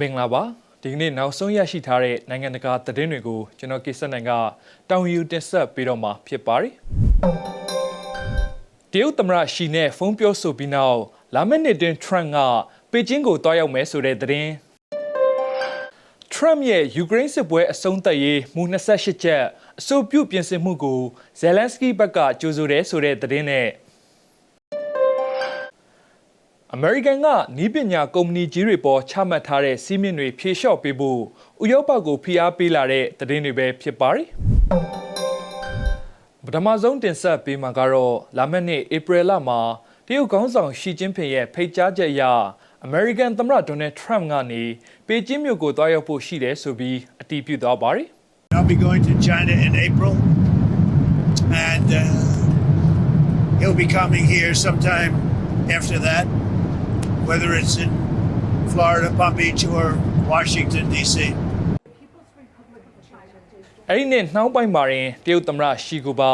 မင်္ဂလာပါဒီကနေ့နောက်ဆုံးရရှိထားတဲ့နိုင်ငံတကာသတင်းတွေကိုကျွန်တော်ကိစ္စနိုင်ကတောင်ယူတင်ဆက်ပေးတော့မှာဖြစ်ပါတယ်တရုတ်သမ္မတရှီနဲ့ဖုန်းပြောဆိုပြီးနောက်လာမယ့်နှစ်တွင် Trump ကပေကျင်းကိုတွားရောက်မယ်ဆိုတဲ့သတင်း Trump ရဲ့ယူကရိန်းစစ်ပွဲအဆုံးသတ်ရေးမူ28ချက်အဆိုပြုပြင်ဆင်မှုကိုဇယ်လန်စကီဘက်ကကြိုဆိုတယ်ဆိုတဲ့သတင်းနဲ့ အမေရိကန်ကနီးပညာကုမ္ပဏီကြီးတွေပေါ်ချမှတ်ထားတဲ့စီးမြင့်တွေဖြေလျှော့ပေးဖို့ဥရောပကိုဖိအားပေးလာတဲ့သတင်းတွေပဲဖြစ်ပါတယ်ပထမဆုံးတင်ဆက်ပေးမှာကတော့လာမယ့်နှစ်ဧပြီလမှာတရုတ်ခေါင်းဆောင်ရှီကျင်းဖင်ရဲ့ဖိတ်ကြားချက်အရအမေရိကန်သမ္မတဒေါ်နယ်ထရမ့်ကနေပေကျင်းမြို့ကိုတွားရောက်ဖို့ရှိတယ်ဆိုပြီးအတည်ပြုသွားပါတယ် I'll be going to China in April, and uh, he'll be coming here sometime after that, whether it's in Florida, Palm Beach, or Washington, D.C. အဲ့ဒီနဲ့နှောင်းပိုင်းမှာရင်တရုတ်သမ္မတရှီကိုပါ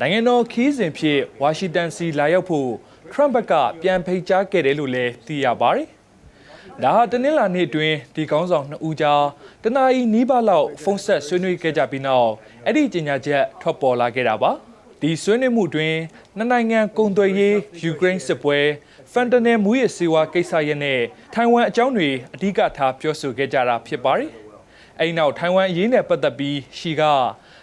နိုင်ငံတော်ခီးစဉ်ဖြစ်ဝါရှင်တန်စီလာရောက်ဖို့ထရမ့်ဘက်ကပြန်ဖိတ်ကြားခဲ့တယ်လို့လည်းသိရပါတယ်။ဒါဟာတနင်္လာနေ့အတွင်းဒီကောင်းဆောင်နှစ်ဦးကြားတနအီနီးပါးလောက်ဖုန်းဆက်ဆွေးနွေးခဲ့ကြပြီးနောက်အဲ့ဒီကြေညာချက်ထွက်ပေါ်လာခဲ့တာပါ။ ဒီဆွေးနွေးမှုတွင်နှစ်နိုင်ငံကုန်သွယ်ရေးယူကရိန်းစစ်ပွဲဖန်တနယ်မူရစေဝါကိစ္စရပ်နဲ့ထိုင်ဝမ်အကြောင်းတွေအဓိကထားပြောဆိုခဲ့ကြတာဖြစ်ပါတယ်။အဲဒီနောက်ထိုင်ဝမ်အရေးနဲ့ပတ်သက်ပြီးရှီက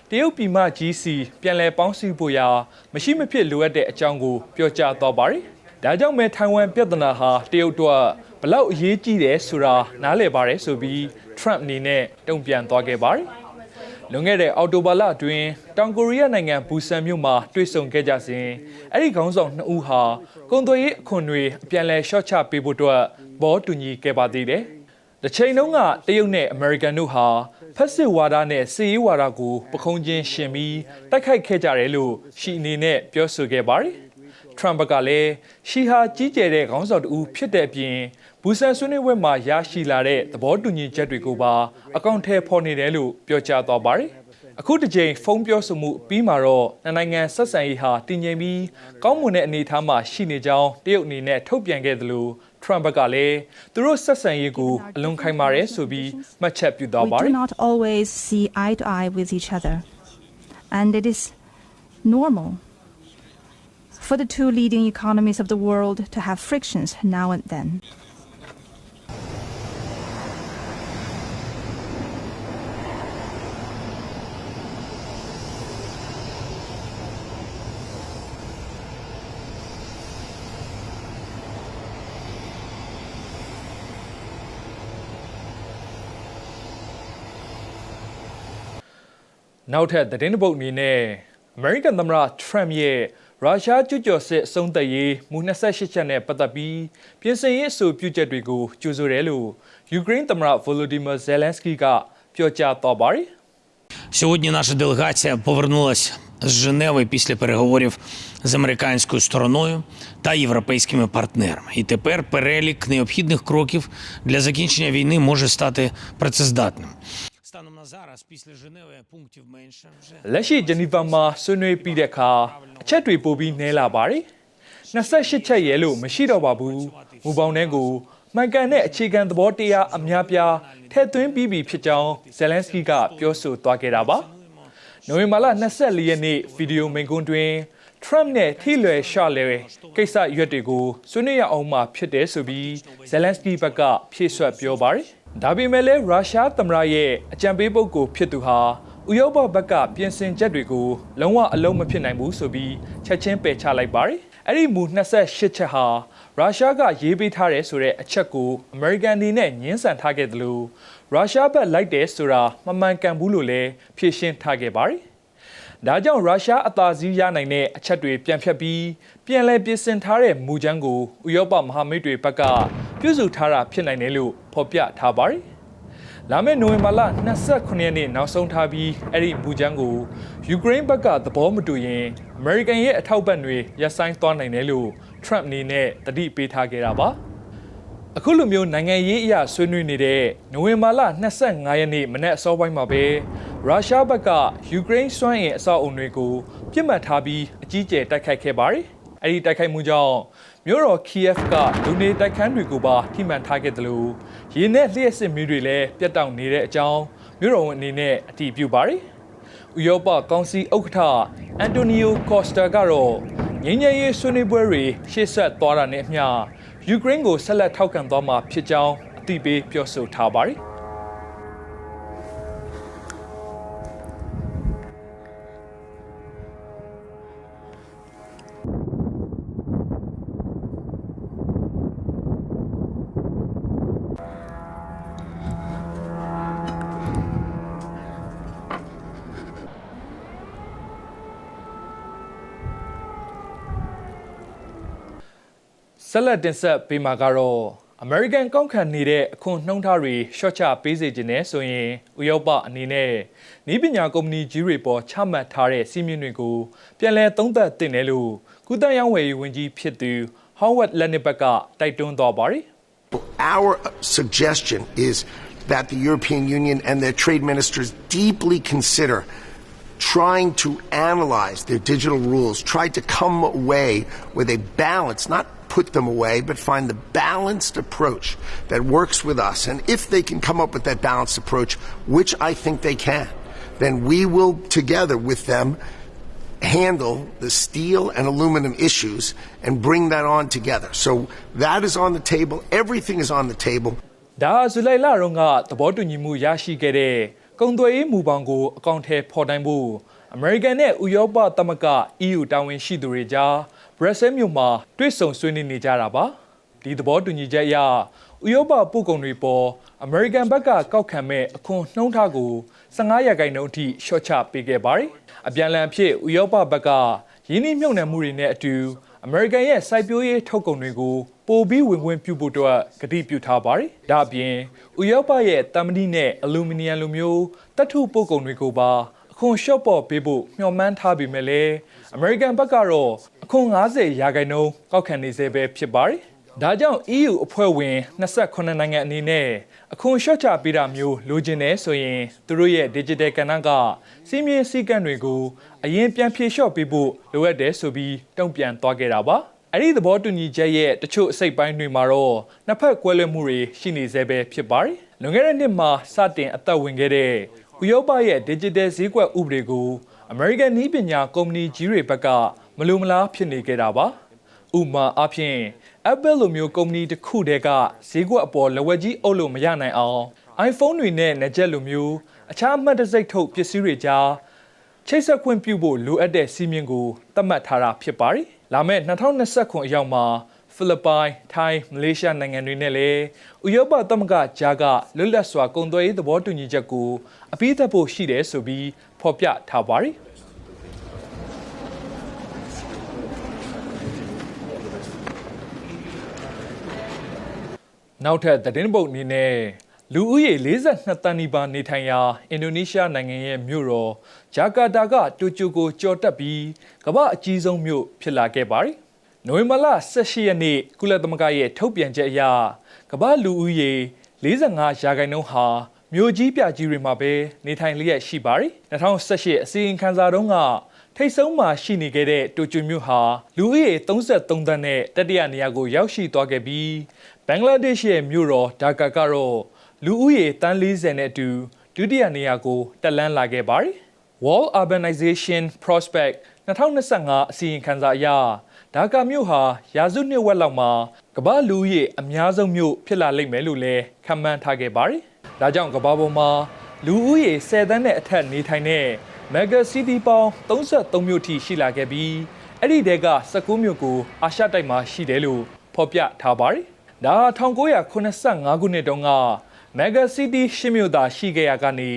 တရုတ်ပြည်မကြီးစီပြန်လည်ပေါင်းစည်းဖို့ရာမရှိမဖြစ်လိုအပ်တဲ့အကြောင်းကိုပြောကြားသွားပါတယ်။ဒါကြောင့်မဲထိုင်ဝမ်ပြဿနာဟာတရုတ်တို့ဘလောက်အရေးကြီးတယ်ဆိုတာနားလည်ပါတယ်ဆိုပြီး Trump အနေနဲ့တုံ့ပြန်သွားခဲ့ပါတယ်။ လွန်ခဲ့တဲ့အော်တိုဘာလအတွင်းတောင်ကိုရီးယားနိုင်ငံဘူဆန်မြို့မှာတွေ့ဆုံခဲ့ကြစဉ်အဲ့ဒီခေါင်းဆောင်နှစ်ဦးဟာကုန်သွယ်ရေးအခွန်တွေအပြန်အလှန်လျှော့ချပေးဖို့အတွက်ဘောတူညီခဲ့ပါသေးတယ်။တစ်ချိန်လုံးကတရုတ်နဲ့အမေရိကန်တို့ဟာဖက်စစ်ဝါဒနဲ့စီရေးဝါဒကိုပခုံးချင်းရှင်ပြီးတိုက်ခိုက်ခဲ့ကြတယ်လို့ရှီအနေနဲ့ပြောဆိုခဲ့ပါတယ်။ Trump ကလည်းရှီဟာကြီးကျယ်တဲ့ခေါင်းဆောင်တူဖြစ်တဲ့အပြင် ဘူဆန်ဆွေးနွေးပွဲမှာရရှိလာတဲ့သဘောတူညီချက်တွေကိုပါအကောင့်ထဲဖော်နေတယ်လို့ပြောကြားသွားပါတယ်။အခုတစ်ချိန်ဖုန်းပြောဆိုမှုပြီးမှာတော့နှစ်နိုင်ငံဆက်ဆံရေးဟာတည်ငြိမ်ပြီးကောင်းမွန်တဲ့အနေအထားမှာရှိနေကြောင်းတရုတ်အနေနဲ့ထုတ်ပြန်ခဲ့သလို Trump ကလည်းသူတို့ဆက်ဆံရေးကိုအလွန်ခိုင်မာတယ်ဆိုပြီးမှတ်ချက်ပြုသွားပါ We တယ် do not always see eye to eye with each other, and it is normal for the two leading economies of the world to have frictions now and then. နောက်ထပ်သတင်းတစ်ပုဒ်အနေနဲ့ American သမ္မတ Trump ရဲ့ရုရှားကျူးကျော်စစ်အဆုံးသတ်ရေးမူ28ချက်နဲ့ပတ်သက်ပြီးပြင်ဆင်ရေးအဆိုပြုချက်တွေကိုကြိုဆိုတယ်လို့ယူကရိန်းသမ္မတ Volodymyr Zelensky ကပြောကြားသွားပါတယ် Сьогодні наша делегація повернулася з Женеви після переговорів з американською стороною та європейськими партнерами. І тепер перелік необхідних кроків для закінчення війни може стати працездатним. လက်ရှိဂျနီဗာမှာဆွေးနွေးပြီးတဲ့အခါအချက်တွေပိုပြီးနည်းလာပါတယ်။28ချက်ရဲလို့မရှိတော့ပါဘူး။မူပေါင်းတဲ့ကိုမှန်ကန်တဲ့အခြေခံသဘောတရားအများပြားထည့်သွင်းပြီးပြီဖြစ်ကြောင်းဇယ်လန်စကီကပြောဆိုသွားခဲ့တာပါ။နိုဝင်ဘာလ24ရက်နေ့ဗီဒီယိုမိန့်ခွန်းတွင် Trump နဲ့ထိလွယ်ရှလွယ်ကိစ္စရွက်တွေကိုဆွေးနွေးရအောင်မှဖြစ်တယ်ဆိုပြီး Zelensky ဘက်ကဖြည့်ဆွတ်ပြောပါတယ်။ ဒါပေမဲ့လည်းရုရှားသမ္မတရဲ့အကြံပေးပုဂ္ဂိုလ်ဖြစ်သူဟာဥရောပဘက်ကပြင်ဆင်ချက်တွေကိုလုံးဝအလုံးမဖြစ်နိုင်ဘူးဆိုပြီးချက်ချင်းပယ်ချလိုက်ပါတယ်။အဲ့ဒီမူ28ချက်ဟာရုရှားကရေးပေးထားတယ်ဆိုတဲ့အချက်ကိုအမေရိကန်အနေနဲ့ညှင်းဆန်ထားခဲ့တယ်လို့ရုရှားဘက်လိုက်တယ်ဆိုတာမမှန်ကန်ဘူးလို့လည်းဖြေရှင်းထားခဲ့ပါတယ်။ ဒါကြောင့်ရုရှားအသာစီးရနိုင်တဲ့အချက်တွေပြန်ဖြတ်ပြီးပြန်လည်ပြင်ဆင်ထားတဲ့မူကြမ်းကိုဥရောပမဟာမိတ်တွေဘက်ကပြုစုထားတာဖြစ်နိုင်တယ်လို့ဖော်ပြထားပါတယ်။လာမယ့်နိုဝင်ဘာလ29ရက်နေ့နောက်ဆုံးထားပြီးအဲ့ဒီမူကြမ်းကိုယူကရိန်းဘက်ကသဘောမတူရင်အမေရိကန်ရဲ့အထောက်ပံ့တွေရပ်ဆိုင်းသွားနိုင်တယ်လို့ Trump အနေနဲ့တတိပေးထားခဲ့တာပါ။အခုလိုမျိုးနိုင်ငံရေးအရာဆွေးနွေးနေတဲ့နိုဝင်ဘာလ25ရက်နေ့မနေ့အစောပိုင်းမှာပဲ ရုရှားဘက်ကယူကရိန်းစွမ်းအင်အဆောက်အုံတွေကိုပြစ်မှတ်ထားပြီးအကြီးအကျယ်တိုက်ခိုက်ခဲ့ပါတယ်အဲ့ဒီတိုက်ခိုက်မှုကြောင့်မြို့တော် Kiev ကလူနေတိုက်ခန်းတွေကိုပါထိမှန်ထားခဲ့တယ်လို့ရေနဲ့လျှက်စစ်မီးတွေလည်းပြတ်တောက်နေတဲ့အကြောင်းမြို့တော်ဝန်အနေနဲ့အတည်ပြုပါတယ်။ဥရောပကောင်စီဥက္ကဋ္ဌအန်တိုနီယိုကော့စတာကတော့ငင်းငယ်ရေးဆွေးနွေးပွဲတွေရှေ့ဆက်သွားတာနဲ့အမျှယူကရိန်းကိုဆက်လက်ထောက်ခံသွားမှာဖြစ်ကြောင်းအတည်ပြုပြောဆိုထားပါတယ်။ ဆက်လက်တင်ဆက်ပေးမှာကတော့ American ကောက်ခံနေတဲ့အခွန်နှုံးထားတွေရှော့ချပေးစေခြင်းနဲ့ဆိုရင်ဥရောပအနေနဲ့ဤပညာကုမ္ပဏီကြီးတွေပေါ်ချမှတ်ထားတဲ့စီးမြင့်တွေကိုပြန်လည်သုံးသပ်တင်တယ်လို့ကုသရေးဝယ်ရေးဝန်ကြီးဖြစ်သူ Howard Lennebach ကတိုက်တွန်းသွားပါတယ် Our suggestion is that the European Union and their trade ministers deeply consider trying to analyze their digital rules, try to come away with a balance, not put them away, but find the balanced approach that works with us. And if they can come up with that balanced approach, which I think they can, then we will, together with them, handle the steel and aluminum issues and bring that on together. So that is on the table. Everything is on the table. ဒါဟာဇူလိုင်လတုန်းကသဘောတူညီမှုရရှိခဲ့တဲ့ကုန်သွယ်ရေးမူပေါင်းကိုအကောင့်ထဲဖော်တိုင်းဖို့အမေရိကန်နဲ့ဥရောပသမဂ္ဂ EU တာဝန်ရှိသူတွေကြား ဘရက်ဆဲမြို့မှာတွေ့ဆုံဆွေးနွေးနေကြတာပါဒီသဘောတူညီချက်အရဥရောပပို့ကုန်တွေပေါ်အမေရိကန်ဘက်ကကောက်ခံမဲ့အခွန်နှုံးထားကို15ရာခိုင်နှုန်းအထိရှော့ချပေးခဲ့ပါတယ်အပြန်အလှန်ဖြစ်ဥရောပဘက်ကရင်းနှီးမြှုပ်နှံမှုတွေနဲ့အတူအမေရိကန်ရဲ့စိုက်ပျိုးရေးထုတ်ကုန်တွေကိုပိုပြီးဝင်ခွင့်ပြုဖို့တော့ကတိပြုထားပါတယ်။ဒါ့အပြင်ဥရောပရဲ့တမ်မနီနဲ့အလူမီနီယံလိုမျိုးတပ်ထုပို့ကုန်တွေကိုပါအခွန်လျှော့ပေါ့ပေးဖို့မျှော်မှန်းထားပေမဲ့လည်းအမေရိကန်ဘက်ကတော့ အခွန်90ရာခိုင်နှုန်းကောက်ခံနေသေးပဲဖြစ်ပါတယ်။ဒါကြောင့် EU အဖွဲ့ဝင်28နိုင်ငံအနေနဲ့အခွန်လျှော့ချပေးတာမျိုးလိုချင်တယ်ဆိုရင်သူတို့ရဲ့ digital ကဏ္ဍကစီးမြင်စည်းကမ်းတွေကိုအရင်ပြန်ဖြေလျှော့ပေးဖို့လိုအပ်တယ်ဆိုပြီးတုံ့ပြန်သွားခဲ့တာပါ။အဲ့ဒီသဘောတူညီချက်ရဲ့တချို့အစိတ်ပိုင်းတွေမှာတော့နှစ်ဖက်ကွဲလွဲမှုတွေရှိနေသေးပဲဖြစ်ပါတယ်။လွန်ခဲ့တဲ့နှစ်မှာစတင်အသက်ဝင်ခဲ့တဲ့ဥရောပရဲ့ digital ဈေးကွက်ဥပဒေကို American နည်းပညာကုမ္ပဏီကြီးတွေဘက်က မလိုမလားဖြစ်နေခဲ့တာပါ။ဥပမာအဖြစ် Apple လိုမျိုးကုမ္ပဏီတစ်ခုတည်းကဈေးကွက်အပေါ်လက်ဝက်ကြီးအုပ်လို့မရနိုင်အောင် iPhone တွေနဲ့ Gadget လိုမျိုးအခြားအမှတ်တံဆိပ်ထုတ်ပစ္စည်းတွေကြားချိတ်ဆက်ခွင့်ပြုဖို့လိုအပ်တဲ့စီမင်းကိုသတ်မှတ်ထားတာဖြစ်ပါတယ်။လာမယ့်2020ခုအရောက်မှာဖိလစ်ပိုင်၊ထိုင်း၊မလေးရှားနိုင်ငံတွေနဲ့လည်းဥရောပသမဂ္ဂဂျာကလွတ်လပ်စွာကုန်သွယ်ရေးသဘောတူညီချက်ကိုအပိသက်ဖို့ရှိတယ်ဆိုပြီးဖော်ပြထားပါတယ်။ နောက်ထပ်သတင်းပုတ်အနေနဲ့လူဦးရေ42တန်းနီးပါးနေထိုင်ရာအင်ဒိုနီးရှားနိုင်ငံရဲ့မြို့တော်ဂျာကာတာကတိုကျိုကိုကျော်တက်ပြီးကမ္ဘာအကြီးဆုံးမြို့ဖြစ်လာခဲ့ပါတယ်။နိုဝင်ဘာလ18ရက်နေ့ကုလသမဂ္ဂရဲ့ထုတ်ပြန်ချက်အရကမ္ဘာလူဦးရေ45ရာခိုင်နှုန်းဟာမြို့ကြီးပြကြီးတွေမှာပဲနေထိုင်လျက်ရှိပါတယ်။2018အစီရင်ခံစာတုန်းကထိတ်ဆုံးမှာရှိနေခဲ့တဲ့တိုကျိုမြို့ဟာလူဦးရေ33သန်းနဲ့တတိယနေရာကိုရောက်ရှိသွားခဲ့ပြီး ဘင်္ဂလားဒေ့ရှ်ရဲ့မြို့တော်ဒါကာကတော့လူဦးရေတန်း40နဲ့အတူဒုတိယနေရာကိုတက်လှမ်းလာခဲ့ပါတယ်။ World Urbanization Prospect 2025အစီရင်ခံစာအရဒါကာမြို့ဟာရာစုနှစ်ဝက်လောက်မှာကမ္ဘာလူဦးရေအများဆုံးမြို့ဖြစ်လာလိမ့်မယ်လို့လည်းခန့်မှန်းထားခဲ့ပါတယ်။ဒါကြောင့်ကမ္ဘာပေါ်မှာလူဦးရေ10သန်းနဲ့အထက်နေထိုင်တဲ့ Mega City ပေါင်း33မြို့ထိရှိလာခဲ့ပြီးအဲ့ဒီတဲက19မြို့ကိုအာရှတိုက်မှာရှိတယ်လို့ဖော်ပြထားပါတယ်။ ဒါဟာ1985ခုနှစ်တုန်းက Mega City ရှစ်မြို့သာရှိခဲ့ရကနေ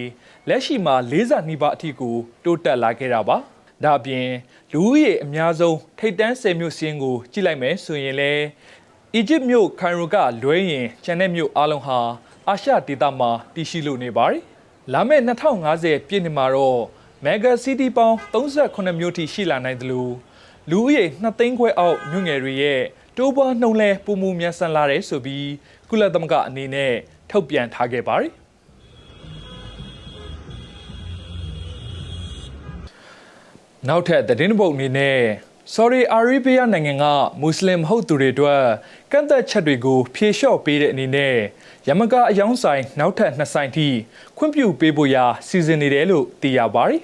လက်ရှိမှာ40နီးပါးအထိကိုတိုးတက်လာခဲ့တာပါ။ဒါအပြင်လူဦးရေအများဆုံးထိပ်တန်း10မြို့စင်းကိုကြည့်လိုက်မယ်ဆိုရင်လည်းအီဂျစ်မြို့ခိုင်ရိုကလွဲရင်ကျန်တဲ့မြို့အလုံးဟာအာရှဒေသမှာတည်ရှိလို့နေပါတယ်။လာမယ့်2050ပြည့်နှစ်မှာတော့ Mega City ပေါင်း38မြို့ထိရှိလာနိုင်တယ်လို့လူဦးရေ2သိန်းခွဲအောက်မြို့ငယ်တွေရဲ့ တိုးပွားနှုန်းလဲပုံမှုမြန်ဆန်လာတယ်ဆိုပြီးကုလသမဂ္ဂအနေနဲ့ထုတ်ပြန်ထားခဲ့ပါတယ်။နောက်ထပ်သတင်းပုတ်အနေနဲ့ဆော်ဒီအာရေဗျနိုင်ငံကမွတ်စလင်မဟုတ်သူတွေအတွက်ကန့်သက်ချက်တွေကို ဖြေလျှော့ပေးတဲ့အနေနဲ့ယမကအယောင်းဆိုင် နောက်ထပ်နှစ်ဆိုင်ထိခွင့်ပြုပေးဖို့ရာစီစဉ်နေတယ်လို့သိရပါတယ်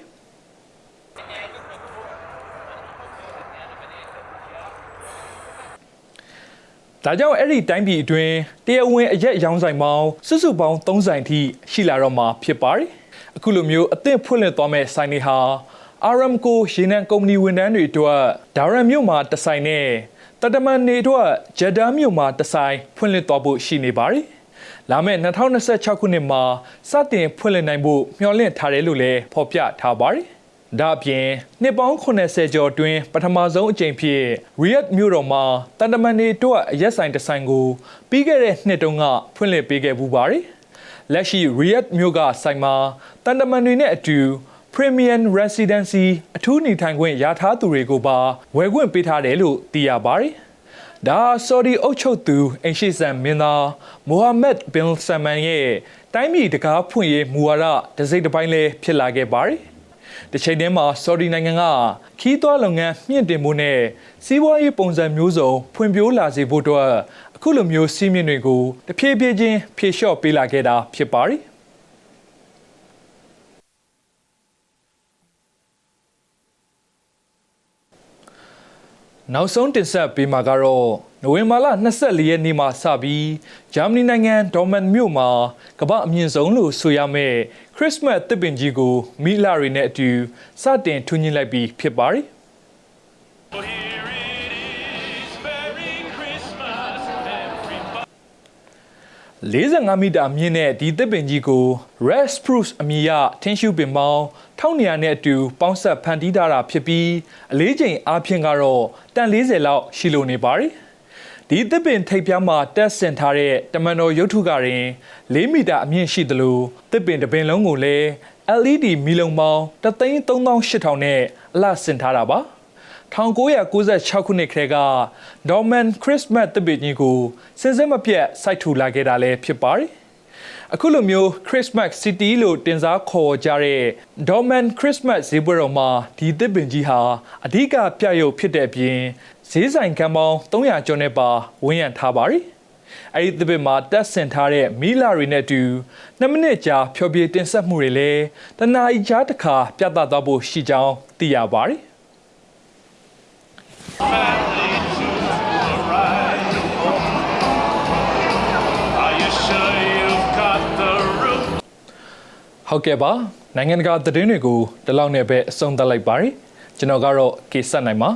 ဒါကြောင့်အဲ့ဒီတိုင်းပြည်အတွင်းတရားဝင်အရက်ရောင်းဆိုင်ပေါင်းစုစုပေါင်း3ဆိုင်ထိရှိလာတော့မှာဖြစ်ပါတယ်။အခုလိုမျိုးအသင့်ဖွင့်လှစ်သွားမဲ့ဆိုင်တွေဟာ Aramco ရေနံကုမ္ပဏီဝန်ထမ်းတွေအတွက်ဒါရန်မြို့မှာတစ်ဆိုင်နဲ့တတမန်နေအတွက်ဂျက်ဒါမြို့မှာတစ်ဆိုင်ဖွင့်လှစ်သွားဖို့ရှိနေပါတယ်။လာမယ့်2026ခုနှစ်မှာစတင်ဖွင့်လှစ်နိုင်ဖို့မျှော်လင့်ထားတယ်လို့လည်းဖော်ပြထားပါတယ်။ ဒါအပြင်နှစ်ပေါင်း80ကျော်အတွင်းပထမဆုံးအကြိမ်ဖြစ်ရီယက်မြို့တော်မှာတန်တမန်နေတို့အရက်ဆိုင်တစ်ဆိုင်ကိုပြီးခဲ့တဲ့နှစ်တုန်းကဖွင့်လှစ်ပေးခဲ့ပူပါတယ်။လက်ရှိရီယက်မြို့ကဆိုင်မှာတန်တမန်တွေနဲ့အတူ Premium Residency အထူးနေထိုင်ခွင့်ရထားသူတွေကိုပါဝယ်ခွင့်ပေးထားတယ်လို့သိရပါတယ်။ဒါဆော်ဒီအုပ်ချုပ်သူအင်ရှိဆန်မင်းသားမိုဟာမက်ဘင်ဆမ်မန်ရဲ့တိုင်းပြည်တကားဖွင့်ရေးမူဝါဒတစိမ့်တစ်ပိုင်းလည်းဖြစ်လာခဲ့ပါတယ်။ တစ်ချိန်တည်းမှာဆော်ဒီနိုင်ငံကခီးသွွားလုပ်ငန်းမြင့်တင်မှုနဲ့စီးပွားရေးပုံစံမျိုးစုံဖွံ့ဖြိုးလာစေဖို့အတွက်အခုလိုမျိုးစီးမြင့်တွေကိုတဖြည်းဖြည်းချင်းဖြေလျှော့ပေးလာခဲ့တာဖြစ်ပါတယ်။နောက်ဆုံးတင်ဆက်ပေးမှာကတော့ နိုဝင်ဘာလ24ရက်နေ့မှာစပြီးဂျာမနီနိုင်ငံဒေါ်မန်မြို့မှာကမ္ဘာအမြင့်ဆုံးလို့ဆိုရမယ့်ခရစ်စမတ်သစ်ပင်ကြီးကိုမိလာတွေနဲ့အတူစတင်ထွန်းညှိလိုက်ပြီးဖြစ်ပါတယ် Here it is, Merry Christmas, everybody. 45မီတာမြင့်တဲ့ဒီသစ်ပင်ကြီးကို Red Spruce အမည်ရထင်းရှုပင်ပေါင်း1200နဲ့အတူပေါင်းဆက်ဖန်တီးထားတာဖြစ်ပြီးအလေးချိန်အားဖြင့်ကတော့တန်40လောက်ရှိလိုနေပါတယ်။ ဒီသစ်ပင်ထိပ်ပြားမှာတက်ဆင်ထားတဲ့တမန်တော်ရုပ်ထုကရင်4မီတာအမြင့်ရှိသလိုသစ်ပင်တစ်ပင်လုံးကိုလည်း LED မီလုံးပေါင်း33800နဲ့အလှဆင်ထားတာပါ။1996ခုနှစ်ခရဲကဒေါ်မန်ခရစ်စမတ်တပည့်ကြီးကိုစင်စစ်မပြတ်စိုက်ထူလာခဲ့တာလည်းဖြစ်ပါတယ်။အခုလိုမျိုး Christmas City လို့တင်စားခေါ်ကြတဲ့ Dorman Christmas ဈေးပွဲတော်မှာဒီသစ်ပင်ကြီးဟာအဓိကပြရုပ်ဖြစ်တဲ့အပြင် ဈေးဆိုင်ကံပေါင်း300ကျော်နဲ့ပါဝန်းရံထားပါတယ်။အဲဒီသစ်ပင်မှာတက်ဆင်ထားတဲ့မီလာတွေနဲ့အတူ2မိနစ်ကြာဖျော်ဖြေတင်ဆက်မှုတွေလည်းတနားရီကြားတစ်ခါပြသသွားဖို့ရှိကြောင်းသိရပါတယ်။ Family to arrive. Are you sure you've got the room? ဟုတ်ကဲ့ပါနိုင်ငံတကာသတင်းတွေကိုဒီလောက်နဲ့ပဲအဆုံးသတ်လိုက်ပါရစေကျွန်တော်ကတော့ကေဆက်နိုင်ပါ